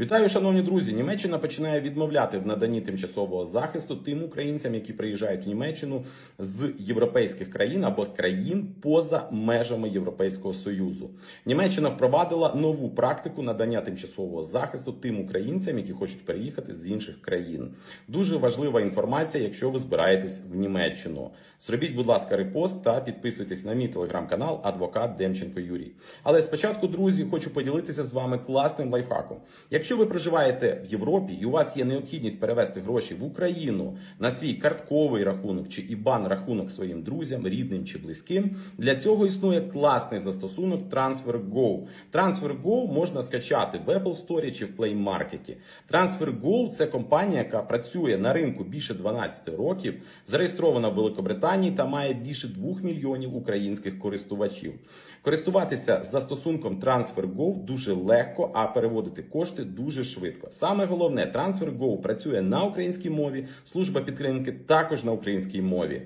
Вітаю, шановні друзі! Німеччина починає відмовляти в наданні тимчасового захисту тим українцям, які приїжджають в Німеччину з європейських країн або країн поза межами Європейського союзу. Німеччина впровадила нову практику надання тимчасового захисту тим українцям, які хочуть переїхати з інших країн. Дуже важлива інформація, якщо ви збираєтесь в Німеччину. Зробіть, будь ласка, репост та підписуйтесь на мій телеграм-канал Адвокат Демченко Юрій. Але спочатку, друзі, хочу поділитися з вами класним лайфхаком. Якщо ви проживаєте в Європі і у вас є необхідність перевести гроші в Україну на свій картковий рахунок чи ібан рахунок своїм друзям, рідним чи близьким, для цього існує класний застосунок TransferGo. TransferGo можна скачати в Apple Store чи в Play Market. TransferGo – це компанія, яка працює на ринку більше 12 років, зареєстрована в Великобританії та має більше 2 мільйонів українських користувачів. Користуватися застосунком TransferGo дуже легко, а переводити кошти дуже швидко. Саме головне, TransferGo працює на українській мові, служба підтримки також на українській мові.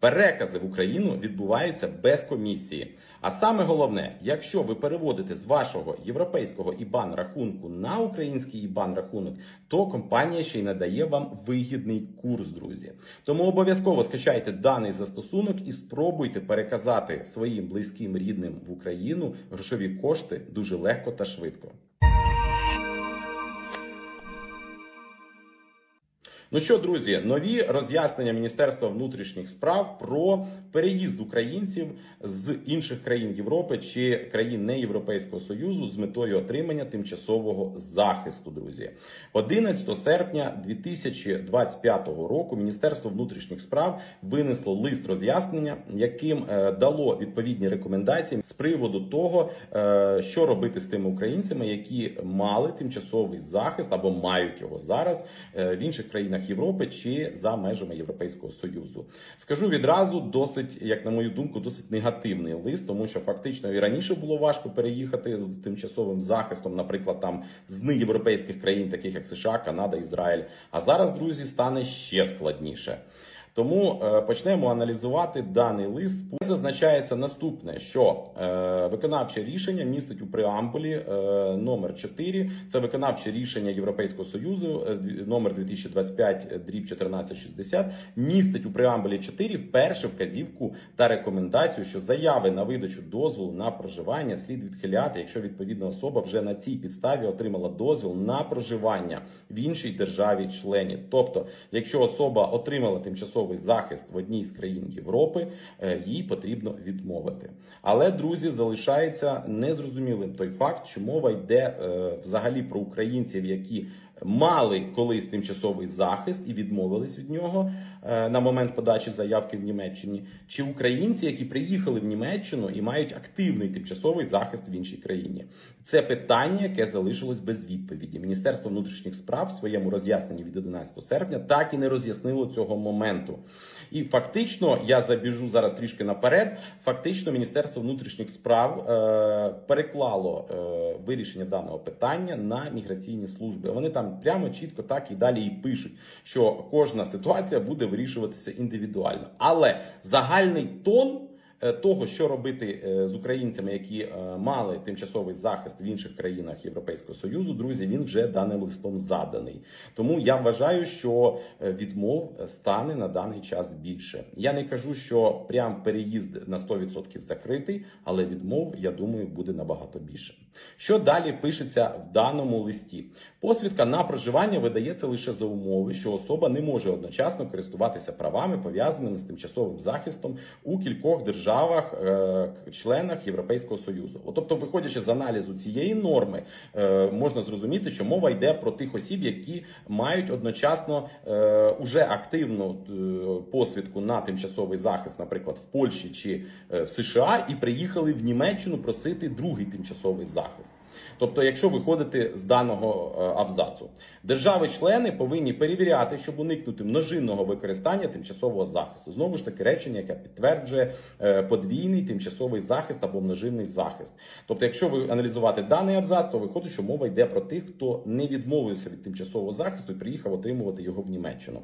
Перекази в Україну відбуваються без комісії. А саме головне, якщо ви переводите з вашого європейського ібан рахунку на український ібан рахунок, то компанія ще й надає вам вигідний курс, друзі. Тому обов'язково скачайте даний застосунок і спробуйте переказати своїм близьким рідним в Україну грошові кошти дуже легко та швидко. Ну що, друзі, нові роз'яснення Міністерства внутрішніх справ про переїзд українців з інших країн Європи чи країн не Європейського Союзу з метою отримання тимчасового захисту. Друзі, 11 серпня 2025 року Міністерство внутрішніх справ винесло лист роз'яснення, яким е, дало відповідні рекомендації з приводу того, е, що робити з тими українцями, які мали тимчасовий захист або мають його зараз е, в інших країнах Європи чи за межами Європейського Союзу. Скажу відразу, досить, як на мою думку, досить негативний лист, тому що фактично і раніше було важко переїхати з тимчасовим захистом, наприклад, там з неєвропейських країн, таких як США, Канада, Ізраїль. А зараз, друзі, стане ще складніше. Тому е, почнемо аналізувати даний лист. Зазначається наступне, що е, виконавче рішення містить у преамбулі е, номер 4. Це виконавче рішення Європейського союзу номер 2025 дріб 1460 містить у преамбулі 4 вперше вказівку та рекомендацію, що заяви на видачу дозволу на проживання слід відхиляти, якщо відповідна особа вже на цій підставі отримала дозвіл на проживання в іншій державі члені. Тобто, якщо особа отримала тимчасовий захист в одній з країн Європи, е, їй потрібно відмовити. Але друзі, залишається незрозумілим той факт, що мова йде е, взагалі про українців, які мали колись тимчасовий захист і відмовились від нього е, на момент подачі заявки в Німеччині, чи українці, які приїхали в Німеччину і мають активний тимчасовий захист в іншій країні. Це питання, яке залишилось без відповіді. Міністерство внутрішніх справ в своєму роз'ясненні від 11 серпня так і не роз'яснило цього моменту. І фактично, я забіжу зараз трішки наперед. Фактично, Міністерство внутрішніх справ е, переклало е, вирішення даного питання на міграційні служби. Вони там прямо чітко так і далі і пишуть, що кожна ситуація буде вирішуватися індивідуально. Але загальний тон. е, Того, що робити е, з українцями, які е, мали тимчасовий захист в інших країнах Європейського союзу, друзі, він вже даним листом заданий. Тому я вважаю, що відмов стане на даний час більше. Я не кажу, що прям переїзд на 100% закритий, але відмов, я думаю, буде набагато більше. Що далі пишеться в даному листі? Посвідка на проживання видається лише за умови, що особа не може одночасно користуватися правами, пов'язаними з тимчасовим захистом у кількох державах, е, членах Європейського союзу. От, тобто, виходячи з аналізу цієї норми, е, можна зрозуміти, що мова йде про тих осіб, які мають одночасно е, уже активну посвідку на тимчасовий захист, наприклад, в Польщі чи в США, і приїхали в Німеччину просити другий тимчасовий захист. Тобто, якщо виходити з даного е, абзацу, держави-члени повинні перевіряти, щоб уникнути множинного використання тимчасового захисту. Знову ж таки, речення, яке підтверджує е, подвійний тимчасовий захист або множинний захист. Тобто, якщо ви аналізувати даний абзац, то виходить, що мова йде про тих, хто не відмовився від тимчасового захисту і приїхав отримувати його в Німеччину.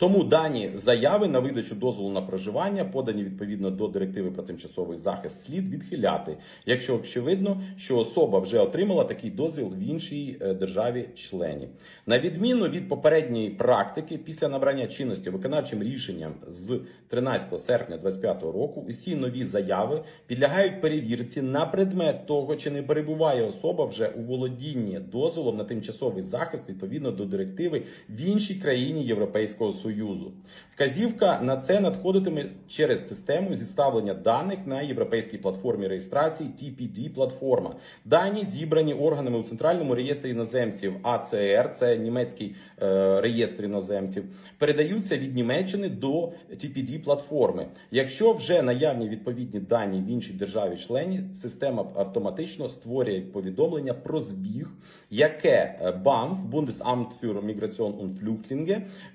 Тому дані заяви на видачу дозволу на проживання, подані відповідно до директиви про тимчасовий захист, слід відхиляти, якщо очевидно, що особа вже отримала такий дозвіл в іншій е, державі-члені. На відміну від попередньої практики, після набрання чинності виконавчим рішенням з 13 серпня 2025 року, усі нові заяви підлягають перевірці на предмет того, чи не перебуває особа вже у володінні дозволом на тимчасовий захист відповідно до директиви в іншій країні Європейського Союзу. Вказівка на це надходитиме через систему зіставлення даних на європейській платформі реєстрації TPD платформа. Дані зібрані органами у центральному реєстрі іноземців АЦР, це німецький е, реєстр іноземців, передаються від Німеччини до TPD платформи. Якщо вже наявні відповідні дані в іншій державі-члені, система автоматично створює повідомлення про збіг, яке е, BAMF, Bundesamt für Migration und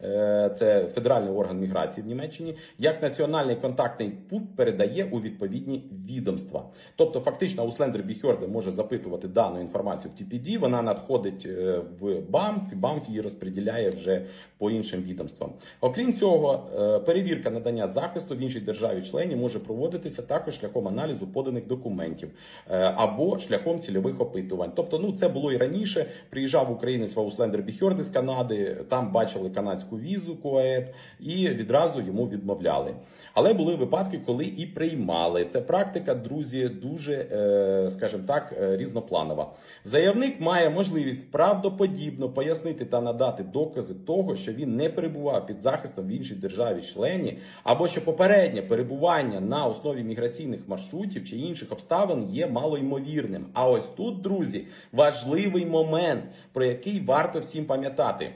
е, це федеральний орган міграції в Німеччині, як національний контактний пункт передає у відповідні відомства. Тобто, фактично, Ауслендер Біхьорде може запитувати дану інформацію в TPD, вона надходить е, в BAMF, і BAMF її розподіляє вже по іншим відомствам. Окрім цього, е, перевірка надання захисту в іншій державі-члені може проводитися також шляхом аналізу поданих документів е, або шляхом цільових опитувань. Тобто, ну це було і раніше. Приїжджав українець в Ауслендер Біхьорде з Канади, там бачили канадську візу КОЕД і відразу йому відмовляли. Але були випадки, коли і приймали. Це практика, друзі, дуже, е, скажімо так, е, різнопланова. Заявник має можливість правдоподібно пояснити та надати докази того, що він не перебував під захистом в іншій державі-члені, або що попереднє перебування на основі міграційних маршрутів чи інших обставин є малоймовірним. А ось тут, друзі, важливий момент, про який варто всім пам'ятати.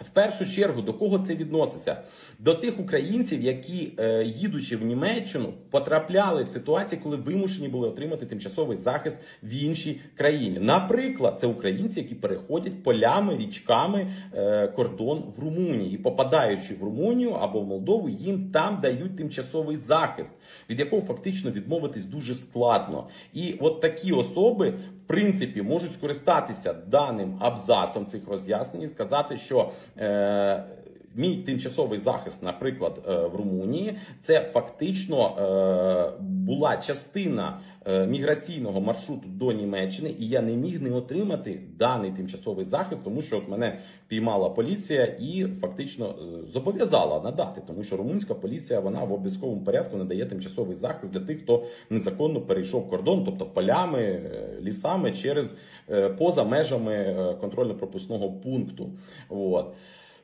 В першу чергу до кого це відноситься? До тих українців, які, е, їдучи в Німеччину, потрапляли в ситуації, коли вимушені були отримати тимчасовий захист в іншій країні. Наприклад, це українці, які переходять полями, річками е, кордон в Румунії, і попадаючи в Румунію або в Молдову, їм там дають тимчасовий захист, від якого фактично відмовитись дуже складно. І от такі особи. В принципі, можуть скористатися даним абзацом цих роз'яснень і сказати, що е, мій тимчасовий захист, наприклад, е, в Румунії, це фактично е, була частина е, міграційного маршруту до Німеччини, і я не міг не отримати даний тимчасовий захист, тому що от мене піймала поліція і фактично зобов'язала надати, тому що румунська поліція вона в обов'язковому порядку надає тимчасовий захист для тих, хто незаконно перейшов кордон, тобто полями, лісами через поза межами контрольно-пропускного пункту. От.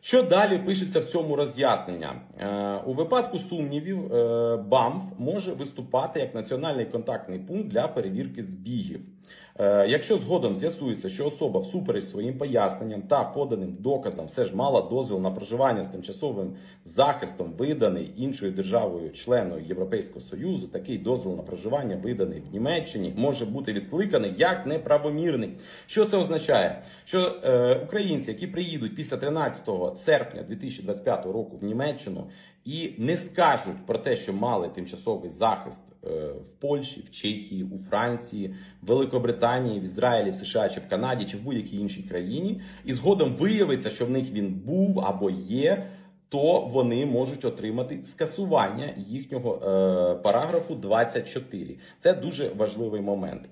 Що далі пишеться в цьому роз'яснення? Е, у випадку сумнівів е, БАМФ може виступати як національний контактний пункт для перевірки збігів. Е, якщо згодом з'ясується, що особа всупереч своїм поясненням та поданим доказам все ж мала дозвіл на проживання з тимчасовим захистом, виданий іншою державою членою Європейського союзу, такий дозвіл на проживання, виданий в Німеччині, може бути відкликаний як неправомірний. Що це означає? Що е, українці, які приїдуть після 13 серпня 2025 року в Німеччину і не скажуть про те, що мали тимчасовий захист е, в Польщі, в Чехії, у Франції, в Великобританії, в Ізраїлі, в США чи в Канаді чи в будь-якій іншій країні, і згодом виявиться, що в них він був або є. То вони можуть отримати скасування їхнього е, параграфу 24. Це дуже важливий момент.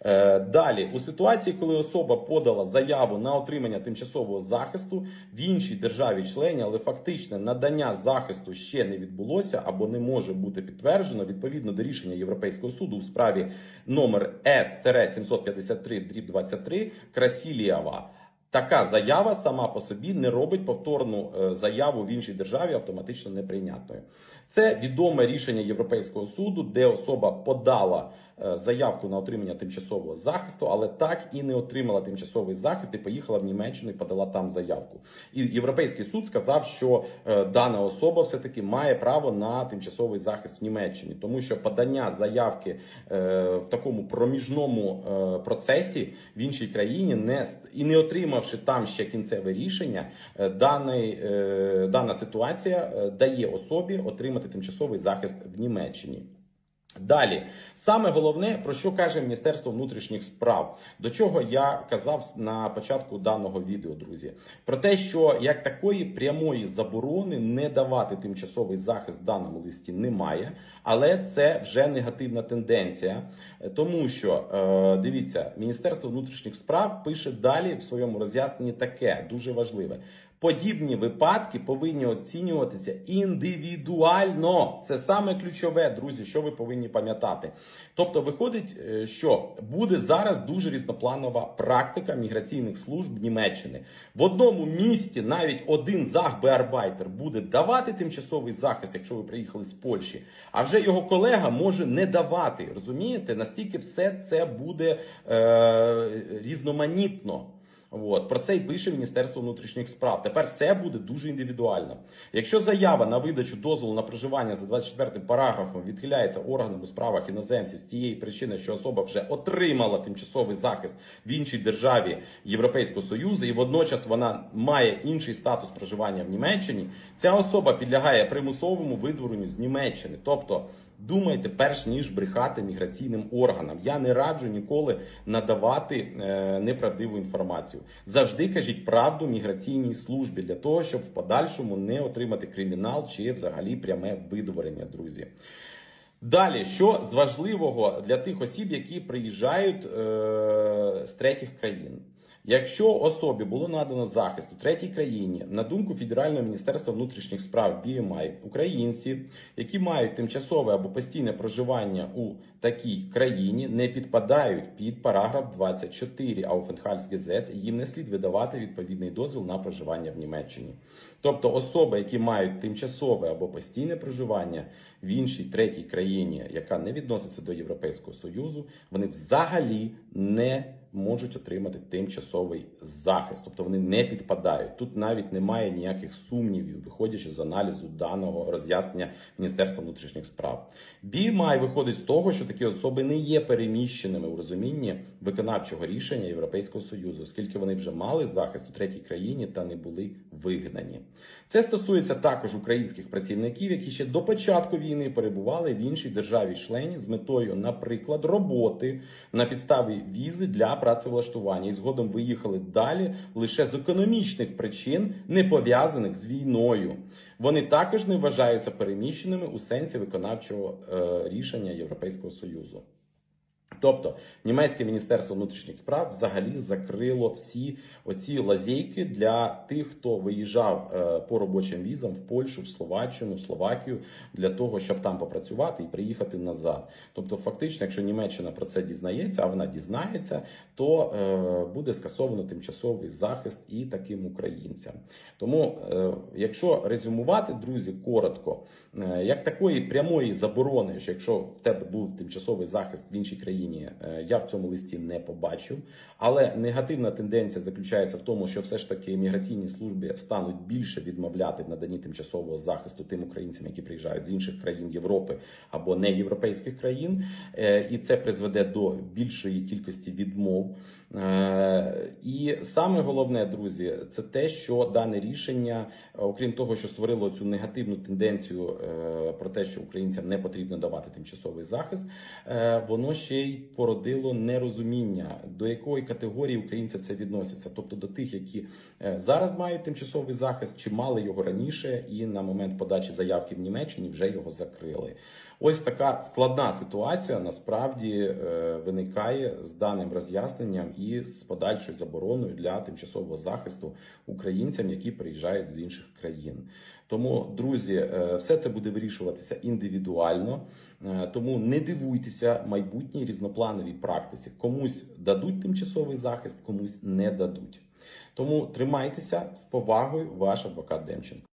Е, Далі, у ситуації, коли особа подала заяву на отримання тимчасового захисту в іншій державі-члені, але фактичне надання захисту ще не відбулося або не може бути підтверджено відповідно до рішення Європейського суду у справі номер С-753 23 Красілієва. Така заява сама по собі не робить повторну е, заяву в іншій державі автоматично неприйнятною. Це відоме рішення Європейського суду, де особа подала заявку на отримання тимчасового захисту, але так і не отримала тимчасовий захист і поїхала в Німеччину і подала там заявку. І Європейський суд сказав, що е, дана особа все таки має право на тимчасовий захист в Німеччині, тому що подання заявки е, в такому проміжному е, процесі в іншій країні не і не отримавши там ще кінцеве рішення, е, даний, е, дана ситуація е, дає особі отримати тимчасовий захист в Німеччині. Далі, саме головне, про що каже Міністерство внутрішніх справ, до чого я казав на початку даного відео, друзі, про те, що як такої прямої заборони не давати тимчасовий захист в даному листі немає, але це вже негативна тенденція, тому що е, дивіться, Міністерство внутрішніх справ пише далі в своєму роз'ясненні таке дуже важливе. Подібні випадки повинні оцінюватися індивідуально. Це саме ключове, друзі, що ви повинні пам'ятати. Тобто, виходить, е, що буде зараз дуже різнопланова практика міграційних служб Німеччини. В одному місті навіть один захбеарбайтер буде давати тимчасовий захист, якщо ви приїхали з Польщі, а вже його колега може не давати. Розумієте, настільки все це буде е, різноманітно. От про це й пише Міністерство внутрішніх справ. Тепер все буде дуже індивідуально. Якщо заява на видачу дозволу на проживання за 24 параграфом відхиляється органом у справах іноземців з тієї причини, що особа вже отримала тимчасовий захист в іншій державі Європейського союзу, і водночас вона має інший статус проживання в Німеччині, ця особа підлягає примусовому видворенню з Німеччини, тобто. Думайте, перш ніж брехати міграційним органам. Я не раджу ніколи надавати е, неправдиву інформацію. Завжди кажіть правду міграційній службі для того, щоб в подальшому не отримати кримінал чи взагалі пряме видворення, друзі. Далі, що з важливого для тих осіб, які приїжджають е, з третіх країн. Якщо особі було надано захист у третій країні, на думку Федерального міністерства внутрішніх справ BMI, українці, які мають тимчасове або постійне проживання у такій країні, не підпадають під параграф 24 Aufenthaltsgesetz, і їм не слід видавати відповідний дозвіл на проживання в Німеччині. Тобто особи, які мають тимчасове або постійне проживання в іншій третій країні, яка не відноситься до Європейського союзу, вони взагалі не можуть отримати тимчасовий захист, тобто вони не підпадають. Тут навіть немає ніяких сумнівів, виходячи з аналізу даного роз'яснення Міністерства внутрішніх справ. BMI виходить з того, що такі особи не є переміщеними у розумінні виконавчого рішення Європейського союзу, оскільки вони вже мали захист у третій країні та не були вигнані. Це стосується також українських працівників, які ще до початку війни перебували в іншій державі-члені з метою, наприклад, роботи на підставі візи для працевлаштування і згодом виїхали далі лише з економічних причин, не пов'язаних з війною. Вони також не вважаються переміщеними у сенсі виконавчого е, рішення Європейського союзу. Тобто німецьке міністерство внутрішніх справ взагалі закрило всі оці лазейки для тих, хто виїжджав е, по робочим візам в Польщу, в Словаччину, в Словакію для того, щоб там попрацювати і приїхати назад. Тобто, фактично, якщо Німеччина про це дізнається, а вона дізнається, то е, буде скасовано тимчасовий захист і таким українцям. Тому, е, якщо резюмувати, друзі, коротко, як такої прямої заборони, що якщо в тебе був тимчасовий захист в іншій країні. Е, Я в цьому листі не побачив, але негативна тенденція заключається в тому, що все ж таки міграційні служби стануть більше відмовляти в наданні тимчасового захисту тим українцям, які приїжджають з інших країн Європи або не європейських країн, Е, і це призведе до більшої кількості відмов. Е, І саме головне, друзі, це те, що дане рішення, окрім того, що створило цю негативну тенденцію про те, що українцям не потрібно давати тимчасовий захист, воно ще й породило нерозуміння, до якої категорії українців це відноситься, тобто до тих, які е, зараз мають тимчасовий захист, чи мали його раніше, і на момент подачі заявки в Німеччині вже його закрили. Ось така складна ситуація насправді е, виникає з даним роз'ясненням і з подальшою забороною для тимчасового захисту українцям, які приїжджають з інших країн. Тому, друзі, е, все це буде вирішуватися індивідуально. Е, Тому не дивуйтеся майбутній різноплановій практиці. Комусь дадуть тимчасовий захист, комусь не дадуть. Тому тримайтеся з повагою, ваш адвокат Демченко.